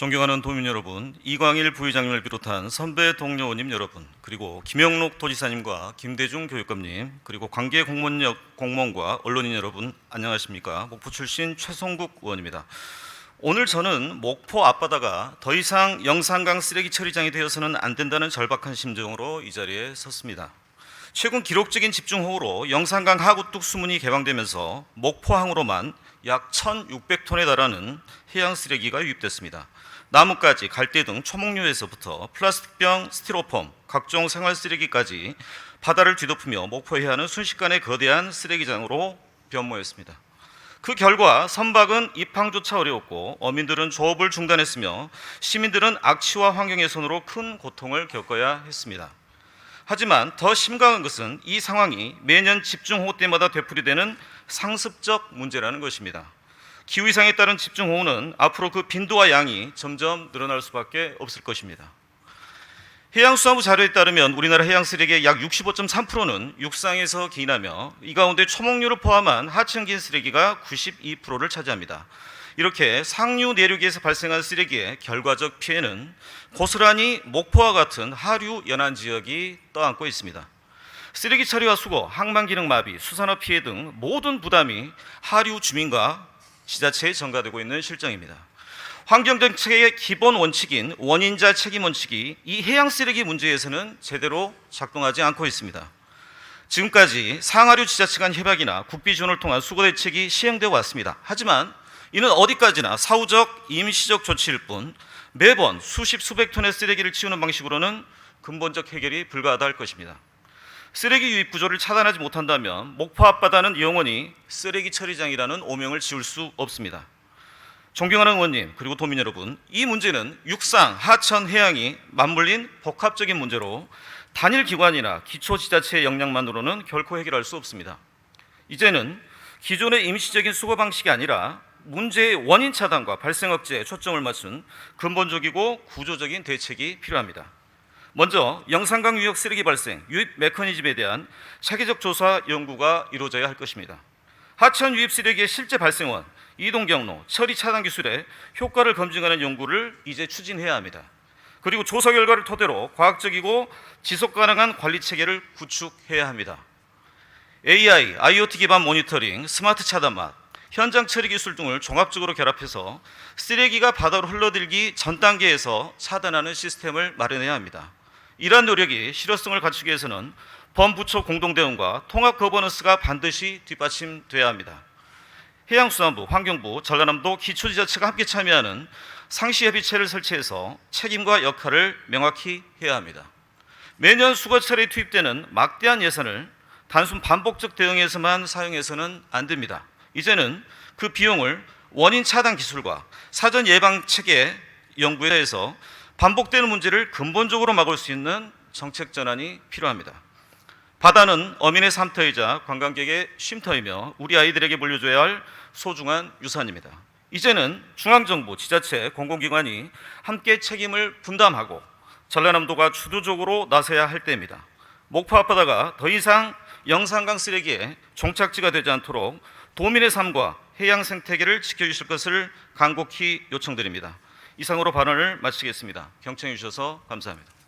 존경하는 도민 여러분, 이광일 부회장님을 비롯한 선배 동료 의원님 여러분, 그리고 김영록 도지사님과 김대중 교육감님, 그리고 관계 공무원 공무원과 언론인 여러분, 안녕하십니까? 목포 출신 최성국 의원입니다. 오늘 저는 목포 앞바다가 더 이상 영산강 쓰레기 처리장이 되어서는 안 된다는 절박한 심정으로 이 자리에 섰습니다. 최근 기록적인 집중호우로 영산강 하구뚝 수문이 개방되면서 목포항으로만 약 1,600톤에 달하는 해양 쓰레기가 유입됐습니다. 나뭇가지, 갈대 등 초목류에서부터 플라스틱병, 스티로폼, 각종 생활 쓰레기까지 바다를 뒤덮으며 목포 해안은 순식간에 거대한 쓰레기장으로 변모했습니다. 그 결과 선박은 입항조차 어려웠고 어민들은 조업을 중단했으며 시민들은 악취와 환경훼손으로 큰 고통을 겪어야 했습니다. 하지만 더 심각한 것은 이 상황이 매년 집중호우 때마다 되풀이되는 상습적 문제라는 것입니다. 기후 이상에 따른 집중호우는 앞으로 그 빈도와 양이 점점 늘어날 수밖에 없을 것입니다. 해양수산부 자료에 따르면 우리나라 해양 쓰레기의 약 65.3%는 육상에서 기인하며 이 가운데 초목류를 포함한 하층 긴 쓰레기가 92%를 차지합니다. 이렇게 상류 내륙에서 발생한 쓰레기의 결과적 피해는 고스란히 목포와 같은 하류 연안 지역이 떠안고 있습니다. 쓰레기 처리와 수거, 항만 기능 마비, 수산업 피해 등 모든 부담이 하류 주민과 지자체에 전가되고 있는 실정입니다. 환경정책의 기본 원칙인 원인자 책임 원칙이 이 해양 쓰레기 문제에서는 제대로 작동하지 않고 있습니다. 지금까지 상하류 지자체 간 협약이나 국비 지원을 통한 수거 대책이 시행되어 왔습니다. 하지만 이는 어디까지나 사후적 임시적 조치일 뿐 매번 수십 수백 톤의 쓰레기를 치우는 방식으로는 근본적 해결이 불가하다 할 것입니다. 쓰레기 유입 구조를 차단하지 못한다면 목포 앞바다는 영원히 쓰레기 처리장이라는 오명을 지울 수 없습니다. 존경하는 의원님 그리고 도민 여러분, 이 문제는 육상, 하천, 해양이 맞물린 복합적인 문제로 단일 기관이나 기초 지자체의 역량만으로는 결코 해결할 수 없습니다. 이제는 기존의 임시적인 수거 방식이 아니라 문제의 원인 차단과 발생 억제에 초점을 맞춘 근본적이고 구조적인 대책이 필요합니다. 먼저 영산강 유역 쓰레기 발생, 유입 메커니즘에 대한 차기적 조사 연구가 이루어져야 할 것입니다. 하천 유입 쓰레기의 실제 발생원, 이동 경로, 처리 차단 기술의 효과를 검증하는 연구를 이제 추진해야 합니다. 그리고 조사 결과를 토대로 과학적이고 지속 가능한 관리 체계를 구축해야 합니다. AI, IoT 기반 모니터링, 스마트 차단막, 현장 처리 기술 등을 종합적으로 결합해서 쓰레기가 바다로 흘러들기 전 단계에서 차단하는 시스템을 마련해야 합니다. 이러한 노력이 실효성을 갖추기 위해서는 범부처 공동대응과 통합 거버넌스가 반드시 뒷받침돼야 합니다. 해양수산부, 환경부, 전라남도 기초지자체가 함께 참여하는 상시협의체를 설치해서 책임과 역할을 명확히 해야 합니다. 매년 수거철에 투입되는 막대한 예산을 단순 반복적 대응에서만 사용해서는 안 됩니다. 이제는 그 비용을 원인 차단 기술과 사전 예방 체계 연구에 해서 반복되는 문제를 근본적으로 막을 수 있는 정책 전환이 필요합니다. 바다는 어민의 삶터이자 관광객의 쉼터이며 우리 아이들에게 물려줘야 할 소중한 유산입니다. 이제는 중앙정부, 지자체, 공공기관이 함께 책임을 분담하고 전라남도가 주도적으로 나서야 할 때입니다. 목포 앞바다가 더 이상 영산강 쓰레기의 종착지가 되지 않도록 도민의 삶과 해양 생태계를 지켜주실 것을 간곡히 요청드립니다. 이상으로 발언을 마치겠습니다. 경청해 주셔서 감사합니다.